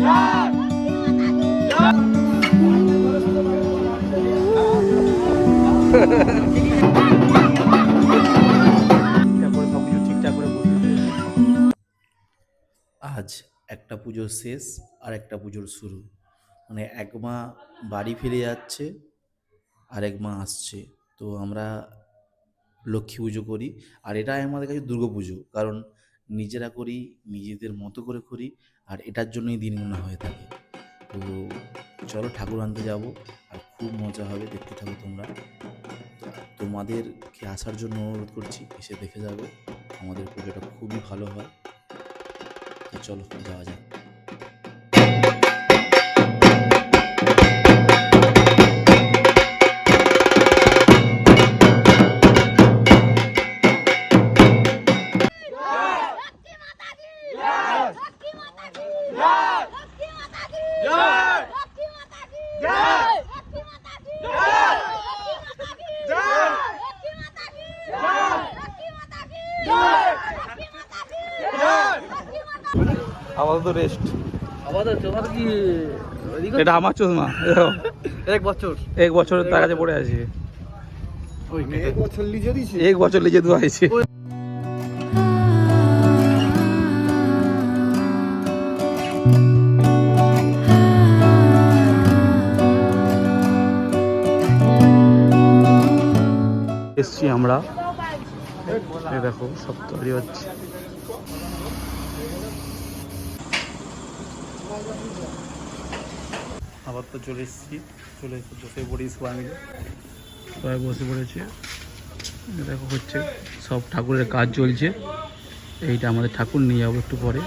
আজ একটা পুজো শেষ আর একটা পুজোর শুরু। মানে এক মা বাড়ি ফিরে যাচ্ছে আর এক মা আসছে। তো আমরা লক্ষ্মী পুজো করি আর এটা আমাদের কাছে দুর্গা পুজো। কারণ নিজেরা করি, নিজেদের মতো করে করি আর এটার জন্যই দিন মনে হয়ে থাকে। তো চলো ঠাকুর আনতে যাব আর খুব মজা হবে দেখতে থাকো তোমরা। তোমাদেরকে আসার জন্য অনুরোধ করছি, এসে দেখে যাবে। আমাদের পুজোটা খুবই ভালো হয়। চলো যাওয়া যাক। আপাতত রেস্ট এটা আমার চশমা দেখো, এক বছর। এক বছরের তার কাছে পড়ে আছে। এক বছর লিজে দিছি। এক বছর লিজে দেওয়া হয়েছে। এসছি আমরা। দেখো সব তৈরি হচ্ছে। আবার তো চলে এসেছি, চলে এসে বসে পড়ি সবাই সবাই বসে পড়েছে। দেখো হচ্ছে, সব ঠাকুরের কাজ চলছে। এইটা আমাদের ঠাকুর, নিয়ে যাব একটু পরে।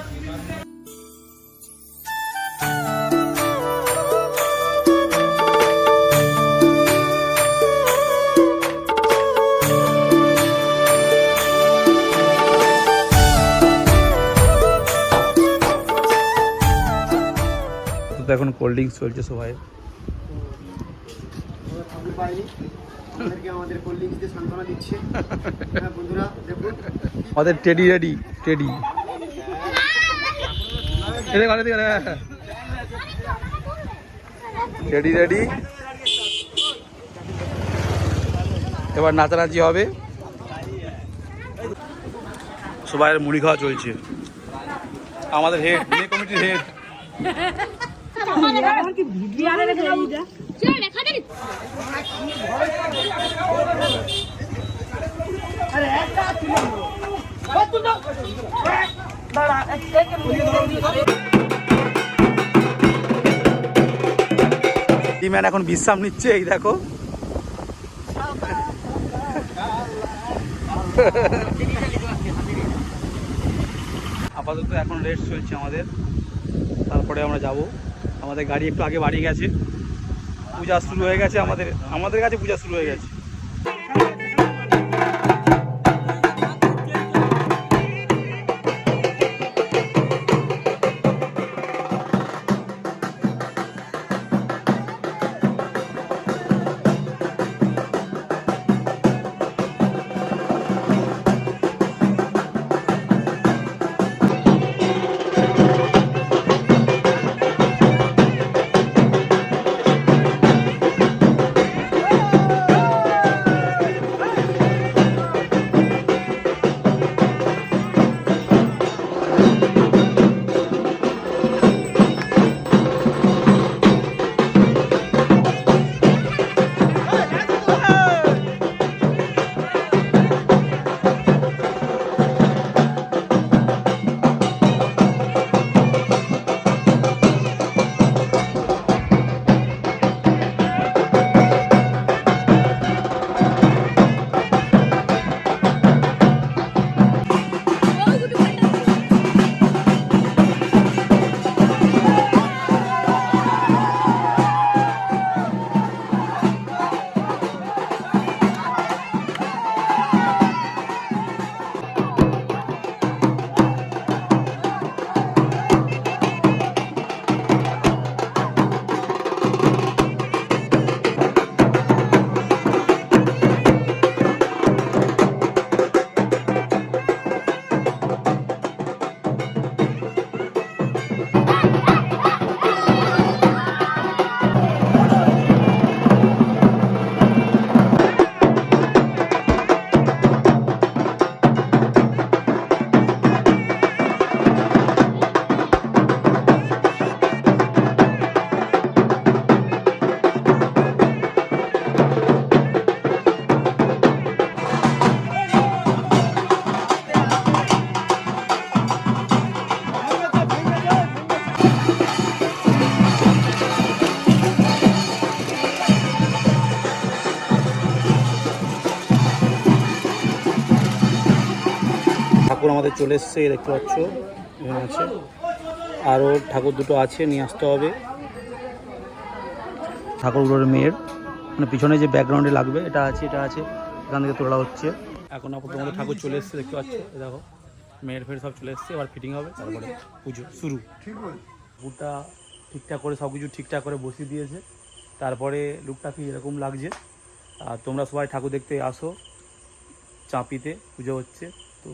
এখন কোল্ড ড্রিঙ্কস চলছে সবাই। আমাদের teddy ready teddy teddy ready এবার নাচানাচি হবে। সবাই মুড়ি খাওয়া চলছে। আমাদের হেড কমিটির হেড টিম্যান এখন বিশ্রাম নিচ্ছে এই দেখো। আপাতত এখন রেস্ট চলছে আমাদের। তারপরে আমরা যাব। আমাদের গাড়ি একটু আগে বাড়ি গেছে। পূজা শুরু হয়ে গেছে, আমাদের আমাদের কাছে পূজা শুরু হয়ে গেছে। আমাদের চলে এসছে দেখতে পাচ্ছ আছে। আরও ঠাকুর দুটো আছে, নিয়ে আসতে হবে। ঠাকুরগুলোর মেয়ের। মানে পিছনে যে ব্যাকগ্রাউন্ডে লাগবে, এটা আছে এটা আছে, এখান থেকে তোলা হচ্ছে। এখন আপাতত ঠাকুর চলে এসছে, দেখতে পাচ্ছ দেখো। মেয়ের ফের সব চলে এসছে, এবার ফিটিং হবে, তারপরে পুজো শুরু। ঠাকুরটা ঠিকঠাক করে সব কিছু ঠিকঠাক করে বসিয়ে দিয়েছে। তারপরে লুকটা কি এরকম লাগছে? আর তোমরা সবাই ঠাকুর দেখতে আসো, চাঁপিতে পুজো হচ্ছে, তো